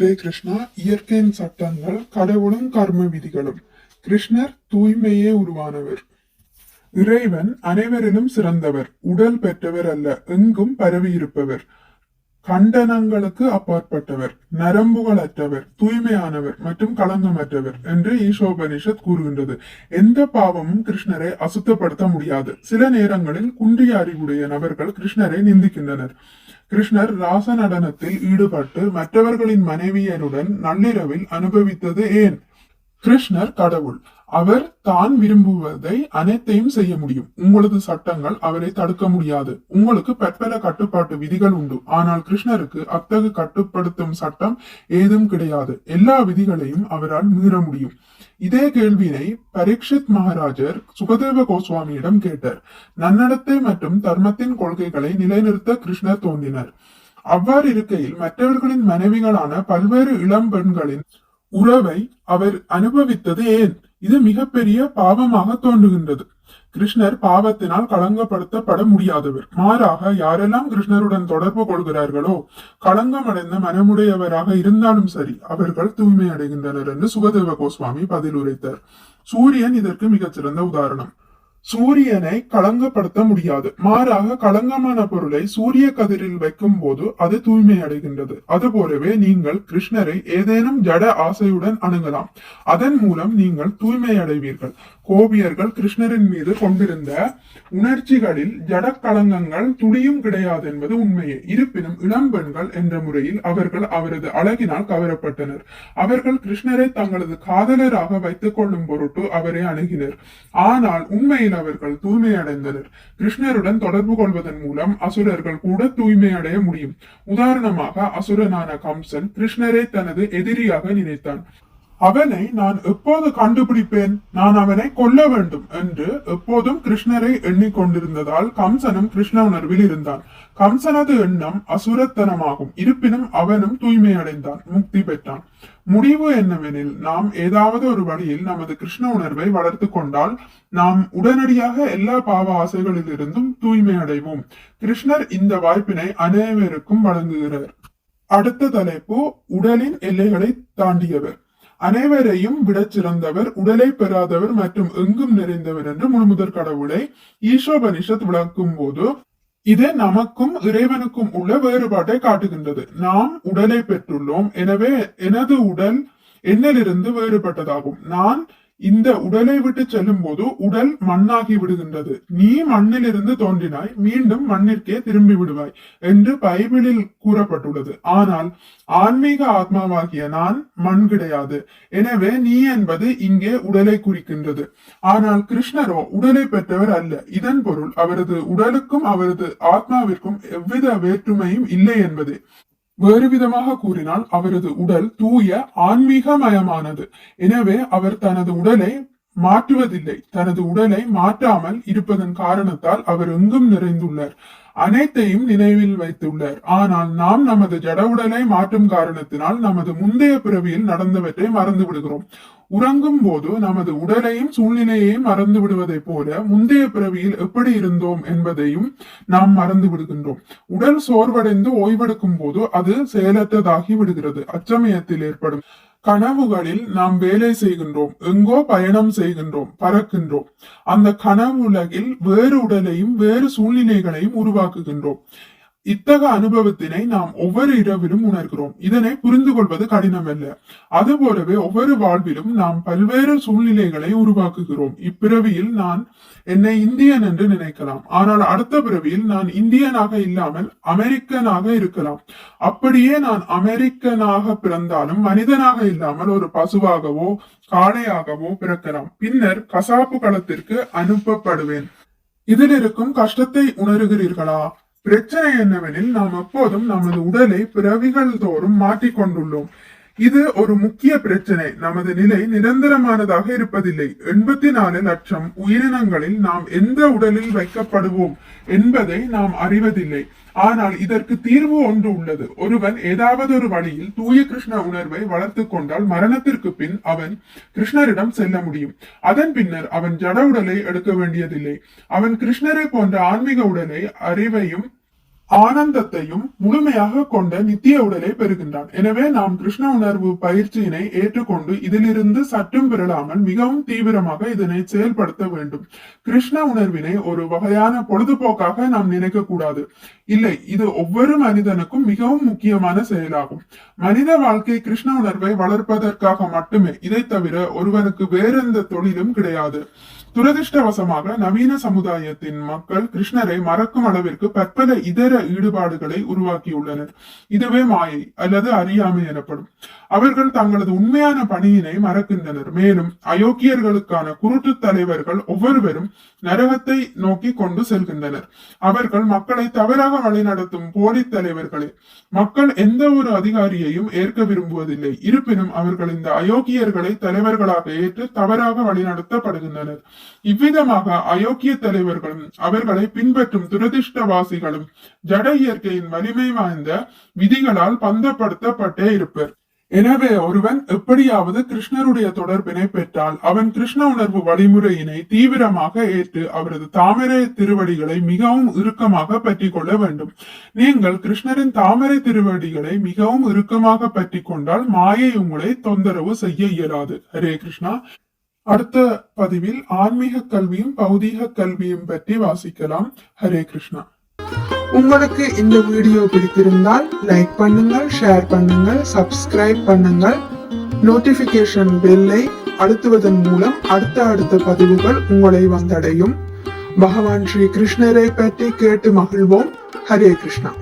ஹரே கிருஷ்ணா இயற்கையின் சட்டங்கள் கடவுளும் கர்ம விதிகளும். கிருஷ்ணர் தூய்மையே உருவானவர். இறைவன் அனைவரிலும் சிறந்தவர். உடல் பெற்றவர் அல்ல எங்கும் பரவியிருப்பவர் கண்டனங்களுக்கு அப்பாற்பட்டவர் நரம்புகள் அற்றவர் தூய்மையானவர் மற்றும் களங்கமற்றவர் என்று ஈசோபனிஷத் கூறுகின்றது. எந்த பாவமும் கிருஷ்ணரை அசுத்தப்படுத்த முடியாது. சில நேரங்களில் குன்றிய அறிவுடைய நபர்கள் கிருஷ்ணரை நிந்திக்கின்றனர். கிருஷ்ணர் ராச நடனத்தில் ஈடுபட்டு மற்றவர்களின் மனைவியருடன் நள்ளிரவில் அனுபவித்தது ஏன்? கிருஷ்ணர் கடவுள். அவர் தான் விரும்புவதை அனைத்தையும் செய்ய முடியும். உங்களது சட்டங்கள் அவரை தடுக்க முடியாது. உங்களுக்கு பற்பல கட்டுப்பாட்டு விதிகள் உண்டு. ஆனால் கிருஷ்ணருக்கு அத்தகு கட்டுப்படுத்தும் சட்டம் ஏதும் கிடையாது. எல்லா விதிகளையும் அவரால் மீற முடியும். இதே கேள்வியினை பரீட்சித் மகாராஜர் சுகதேவ கோஸ்வாமியிடம் கேட்டார். நன்னடத்தை மற்றும் தர்மத்தின் கொள்கைகளை நிலைநிறுத்த கிருஷ்ணர் தோன்றினர். அவ்வாறு இருக்கையில் மற்றவர்களின் மனைவிகளான பல்வேறு இளம் பெண்களின் உறவை அவர் அனுபவித்தது ஏன்? இது மிகப்பெரிய பாவமாக தோன்றுகின்றது. கிருஷ்ணர் பாவத்தினால் களங்கப்படுத்தப்பட முடியாதவர். மாறாக யாரெல்லாம் கிருஷ்ணருடன் தொடர்பு கொள்கிறார்களோ களங்கமடைந்த மனமுடையவராக இருந்தாலும் சரி அவர்கள் தூய்மை அடைகின்றனர் என்று சுகதேவ கோஸ்வாமி பதில் உரைத்தார் சூரியன் இதற்கு மிகச்சிறந்த உதாரணம். சூரியனை களங்கப்படுத்த முடியாது. மாறாக களங்கமான பொருளை சூரிய கதிரில் வைக்கும் போது அது தூய்மை அடைகின்றது அதுபோலவே நீங்கள் கிருஷ்ணரை ஏதேனும் ஜட ஆசையுடன் அணுகலாம். அதன் மூலம் நீங்கள் தூய்மை அடைவீர்கள் கோபியர்கள் கிருஷ்ணரின் மீது கொண்டிருந்த உணர்ச்சிகளில் ஜட களங்கங்கள் துளியும் கிடையாது என்பது உண்மையே. இருப்பினும் இளம்பெண்கள் என்ற முறையில் அவர்கள் அவரது அழகினால் கவரப்பட்டனர். அவர்கள் கிருஷ்ணரை தங்களது காதலராக வைத்துக் கொள்ளும் பொருட்டு அவரை அணுகினர். ஆனால் உண்மையில் அவர்கள் தூய்மை அடைந்தனர் கிருஷ்ணருடன் தொடர்பு கொள்வதன் மூலம் அசுரர்கள் கூட தூய்மை அடைய முடியும். உதாரணமாக அசுரனான கம்சன் கிருஷ்ணரை தனது எதிரியாக நினைத்தான். அவனை நான் எப்போது கண்டுபிடிப்பேன்? நான் அவனை கொல்ல வேண்டும் என்று எப்போதும் கிருஷ்ணரை எண்ணிக்கொண்டிருந்ததால் கம்சனும் கிருஷ்ண உணர்வில் இருந்தான். கம்சனது எண்ணம் அசுரத்தனமாகும். இருப்பினும் அவனும் தூய்மை அடைந்தான் முக்தி பெற்றான். முடிவு என்னவெனில் நாம் ஏதாவது ஒரு வழியில் நமது கிருஷ்ண உணர்வை வளர்த்து கொண்டால் நாம் உடனடியாக எல்லா பாவ ஆசைகளிலிருந்தும் தூய்மை அடைவோம். கிருஷ்ணர் இந்த வாய்ப்பினை அனைவருக்கும் வழங்குகிறார். அடுத்த தலைப்பு உடலின் எல்லைகளை தாண்டியவர். அனைவரையும் விடச் சிறந்தவர் உடலை பெறாதவர் மற்றும் எங்கும் நிறைந்தவர் என்று முழுமுதற் கடவுளை ஈஷோபனிஷத் விளக்கும் போது இது நமக்கும் இறைவனுக்கும் உள்ள வேறுபாட்டை காட்டுகின்றது. நாம் உடலை பெற்றுள்ளோம். எனவே எனது உடல் என்னிலிருந்து வேறுபட்டதாகும். நான் இந்த உடலை விட்டு செல்லும் போது உடல் மண்ணாகி விடுகின்றது. நீ மண்ணிலிருந்து தோன்றினாய் மீண்டும் மண்ணிற்கே திரும்பி விடுவாய் என்று பைபிளில் கூறப்பட்டுள்ளது. ஆனால் ஆன்மீக ஆத்மாவாகிய நான் மண் கிடையாது. எனவே நீ என்பது இங்கே உடலை குறிக்கின்றது. ஆனால் கிருஷ்ணரோ உடலை பெற்றவர் அல்ல. இதன் பொருள் அவரது உடலுக்கும் அவரது ஆத்மாவிற்கும் எவ்வித வேற்றுமையும் இல்லை என்பதே. வேறு விதமாக கூறினால் அவரது உடல் தூய ஆன்மீகமயமானது. எனவே அவர் தனது உடலை மாற்றுவதில்லை. தனது உடலை மாற்றாமல் இருப்பதன் காரணத்தால் அவர் எங்கும் நிறைந்துள்ளார். அனைத்தையும் நினைவில் வைத்துள்ளார். ஆனால் நாம் நமது ஜட உடலை மாற்றும் காரணத்தினால் நமது முந்தைய பிறவியில் நடந்தவற்றை மறந்து விடுகிறோம் உறங்கும் போது நமது உடலையும் சூழ்நிலையையும் மறந்து விடுவதைப் போல முந்தைய பிறவியில் எப்படி இருந்தோம் என்பதையும் நாம் மறந்து விடுகின்றோம். உடல் சோர்வடைந்து ஓய்வெடுக்கும் போது அது செயலற்றதாகி விடுகிறது. அச்சமயத்தில் ஏற்படும் கனவுகளில் நாம் வேலை செய்கின்றோம். எங்கோ பயணம் செய்கின்றோம். பறக்கின்றோம். அந்த கனவு உலகில் வேறு உடலையும் வேறு சூழ்நிலைகளையும் உருவாக்குகின்றோம். இத்தக அனுபவத்தினை நாம் ஒவ்வொரு இரவிலும் உணர்கிறோம். இதனை புரிந்து கொள்வது கடினமல்ல. அதுபோலவே ஒவ்வொரு வாழ்விலும் நாம் பல்வேறு சூழ்நிலைகளை உருவாக்குகிறோம். இப்பிறவியில் நான் என்னை இந்தியன் என்று நினைக்கலாம். ஆனால் அடுத்த பிறவியில் நான் இந்தியனாக இல்லாமல் அமெரிக்கனாக இருக்கலாம். அப்படியே நான் அமெரிக்கனாக பிறந்தாலும் மனிதனாக இல்லாமல் ஒரு பசுவாகவோ காளையாகவோ பிறக்கலாம். பின்னர் கசாப்பு களத்திற்கு அனுப்பப்படுவேன். இதில் இருக்கும் கஷ்டத்தை உணர்கிறீர்களா? பிரச்சனை என்னவெனில் நாம் எப்போதும் நமது உடலை பிறவிகள் தோறும் மாற்றிக்கொண்டுள்ளோம் இது ஒரு முக்கிய பிரச்சனை. நமது நிலை நிரந்தரமானதாக இருப்பதில்லை. எண்பத்தி நாலு லட்சம் உயிரினங்களில் நாம் எந்த உடலில் வைக்கப்படுவோம் என்பதை நாம் அறிவதில்லை. ஆனால் இதற்கு தீர்வு ஒன்று உள்ளது. ஒருவன் ஏதாவது ஒரு வழியில் தூய கிருஷ்ண உணர்வை வளர்த்து கொண்டால் மரணத்திற்கு பின் அவன் கிருஷ்ணரிடம் செல்ல முடியும். அதன் பின்னர் அவன் ஜட உடலை எடுக்க வேண்டியதில்லை. அவன் கிருஷ்ணரை போன்ற ஆன்மீக உடலை அறிவையும் ஆனந்தத்தையும் முழுமையாக கொண்ட நித்திய உடலை பெறுகின்றான். எனவே நாம் கிருஷ்ண உணர்வு பயிற்சியினை ஏற்றுக்கொண்டு இதிலிருந்து சற்றும் பெறலாமல் மிகவும் தீவிரமாக இதனை செயல்படுத்த வேண்டும். கிருஷ்ண உணர்வினை ஒரு வகையான பொழுதுபோக்காக நாம் நினைக்க கூடாது. இல்லை இது ஒவ்வொரு மனிதனுக்கும் மிகவும் முக்கியமான செயலாகும். மனித வாழ்க்கை கிருஷ்ண உணர்வை வளர்ப்பதற்காக மட்டுமே. இதை தவிர ஒருவனுக்கு வேறெந்த தொழிலும் கிடையாது. துரதிருஷ்டவசமாக நவீன சமுதாயத்தின் மக்கள் கிருஷ்ணரை மறக்கும் அளவிற்கு பற்பல இதர ஈடுபாடுகளை உருவாக்கியுள்ளனர். இதுவே மாயை அல்லது அறியாமை எனப்படும். அவர்கள் தங்களது உண்மையான பணியினை மறக்கின்றனர். மேலும் அயோக்கியர்களுக்கான குருட்டு தலைவர்கள் ஒவ்வொருவரும் நரகத்தை நோக்கி கொண்டு செல்கின்றனர். அவர்கள் மக்களை தவறாக வழிநடத்தும் போலி தலைவர்களே. மக்கள் எந்த ஒரு அதிகாரியையும் ஏற்க விரும்புவதில்லை. இருப்பினும் அவர்கள் இந்த அயோக்கியர்களை தலைவர்களாக ஏற்று தவறாக வழிநடத்தப்படுகின்றனர். இவ்விதமாக அயோக்கிய தலைவர்களும் அவர்களை பின்பற்றும் துரதிர்ஷ்டவாசிகளும் ஜட இயற்கையின் வலிமை வாய்ந்த விதிகளால் பந்தப்படுத்தப்பட்டே இருப்பர். எனவே ஒருவன் எப்படியாவது கிருஷ்ணருடைய தொடர்பினை பெற்றால் அவன் கிருஷ்ண உணர்வு வழிமுறையினை தீவிரமாக ஏற்று அவரது தாமரை திருவடிகளை மிகவும் இறுக்கமாக பற்றி கொள்ள வேண்டும். நீங்கள் கிருஷ்ணரின் தாமரை திருவடிகளை மிகவும் இறுக்கமாக பற்றி கொண்டால் மாயை உங்களை தொந்தரவு செய்ய இயலாது. ஹரே கிருஷ்ணா. அடுத்த பதிவில் ஆன்மீக கல்வியும் பௌதீக கல்வியும் பற்றி வாசிக்கலாம். ஹரே கிருஷ்ணா. உங்களுக்கு இந்த வீடியோ பிடித்திருந்தால் லைக் பண்ணுங்கள் ஷேர் பண்ணுங்கள் சப்ஸ்கிரைப் பண்ணுங்கள். நோட்டிபிகேஷன் பெல்லை அழுத்துவதன் மூலம் அடுத்த அடுத்த பதிவுகள் உங்களை வந்தடையும். பகவான் ஸ்ரீ கிருஷ்ணரை பற்றி கேட்டு மகிழ்வோம். ஹரே கிருஷ்ணா.